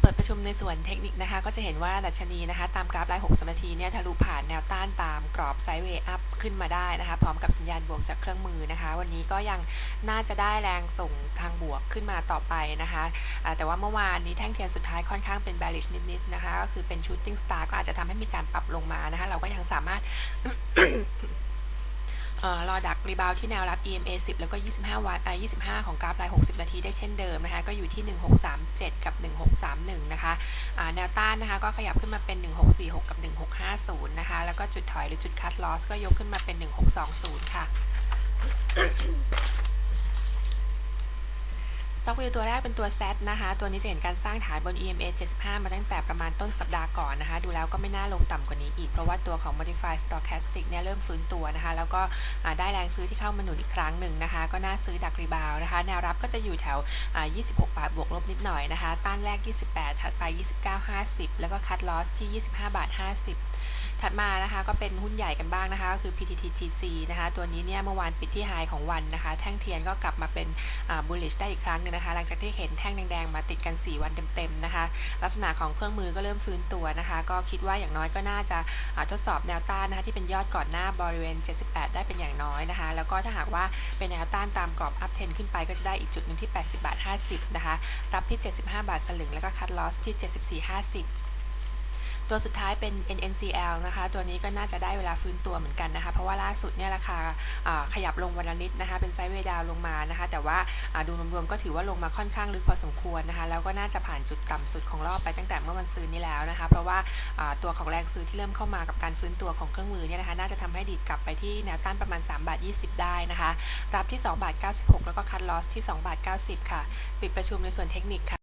เปิดประชุมในส่วนเทคนิคนะคะ ก็จะเห็นว่าดัชนีนะคะ ตามกราฟราย60นาทีเนี่ยทะลุผ่านแนวต้านตามกรอบไซด์เวย์อัพขึ้นมาได้นะคะ พร้อมกับสัญญาณบวกจากเครื่องมือนะคะ วันนี้ก็ยังน่าจะได้แรงส่งทางบวกขึ้นมาต่อไปนะคะแต่ว่าเมื่อวานนี้แท่งเทียนสุดท้ายค่อนข้างเป็น bearish นิดๆนะคะ ก็คือเป็น shooting star ก็อาจจะทำให้มีการปรับลงมานะคะ เราก็ยังสามารถ รอดักรีบาวที่แนวรับ EMA 10 แล้วก็ 25 วันอ่า25 ของกราฟราย 60 นาทีได้เช่นเดิมนะคะ ก็อยู่ที่ 1637 กับ 1631 นะคะแนวต้านนะคะก็ขยับขึ้นมาเป็น 1646 กับ 1650 นะคะ แล้วก็จุดถอยหรือจุดคัดลอสก็ยกขึ้นมาเป็น 1620 ค่ะ Stock View ตัวแรกเป็นตัว Z นะคะ ตัวนี้จะเห็นการสร้างฐานบน EMA 75 มาตั้งแต่ประมาณต้นสัปดาห์ก่อนนะคะ ดูแล้วก็ไม่น่าลงต่ำกว่านี้อีก เพราะว่าตัวของ Modified Stochastic เนี่ยเริ่มฟื้นตัวนะคะ แล้วก็ได้แรงซื้อที่เข้ามาหนุนอีกครั้งหนึ่งนะคะ ก็น่าซื้อดักรีบาวนะคะ แนวรับก็จะอยู่แถว 26 บาทบวกลบนิดหน่อยนะคะ ต้านแรก 28 ถัดไป 29.50 แล้วก็คัดลอสที่ 25 บาท 50 ถัดมานะคะก็เป็นหุ้นใหญ่กันบ้างนะคะก็คือ PTTGC นะคะตัวนี้เนี่ยเมื่อวานปิดที่ไฮของวันนะคะ แท่งเทียนก็กลับมาเป็นอ่า bullish ได้อีกครั้งหนึงนะคะ หลังจากที่เห็นแท่งแดงๆมาติดกัน 4 วันเต็มๆนะคะ ลักษณะของเครื่องมือก็เริ่มฟื้นตัวนะคะ ก็คิดว่าอย่างน้อยก็น่าจะทดสอบแนวต้านนะคะที่เป็นยอดก่อนหน้าบริเวณ 78 ได้เป็นอย่างน้อยนะคะ แล้วก็ถ้าหากว่าเป็นแนวต้านตามกรอบ up trend ขึ้นไปก็จะได้อีกจุดหนึ่งที่ 80 บาท 50 นะคะ รับที่ 75 บาทสลึงแล้วก็คัดลอสที่ 74.50 ตัวสุดท้ายเป็น NNCL นะคะ ตัวนี้ก็น่าจะได้เวลาฟื้นตัวเหมือนกันนะคะ เพราะว่าล่าสุดเนี่ยราคาขยับลงวันละนิดนะคะ เป็นไซด์เวดาวลงมานะคะ แต่ว่าอ่าดูรวมๆก็ถือว่าลงมาค่อนข้างลึกพอสมควรนะคะ แล้วก็น่าจะผ่านจุดต่ำสุดของรอบไปตั้งแต่เมื่อวันซื้อนี้แล้วนะคะ เพราะว่าตัวของแรงซื้อที่เริ่มเข้ามากับการฟื้นตัวของเครื่องมือเนี่ยนะคะ น่าจะทำให้ดีดกลับไปที่แนวต้านประมาณ3บาท20 ได้นะคะ รับที่2บาท96 แล้วก็คัดลอสที่2บาท90 ค่ะ ปิดประชุมในส่วนเทคนิคค่ะ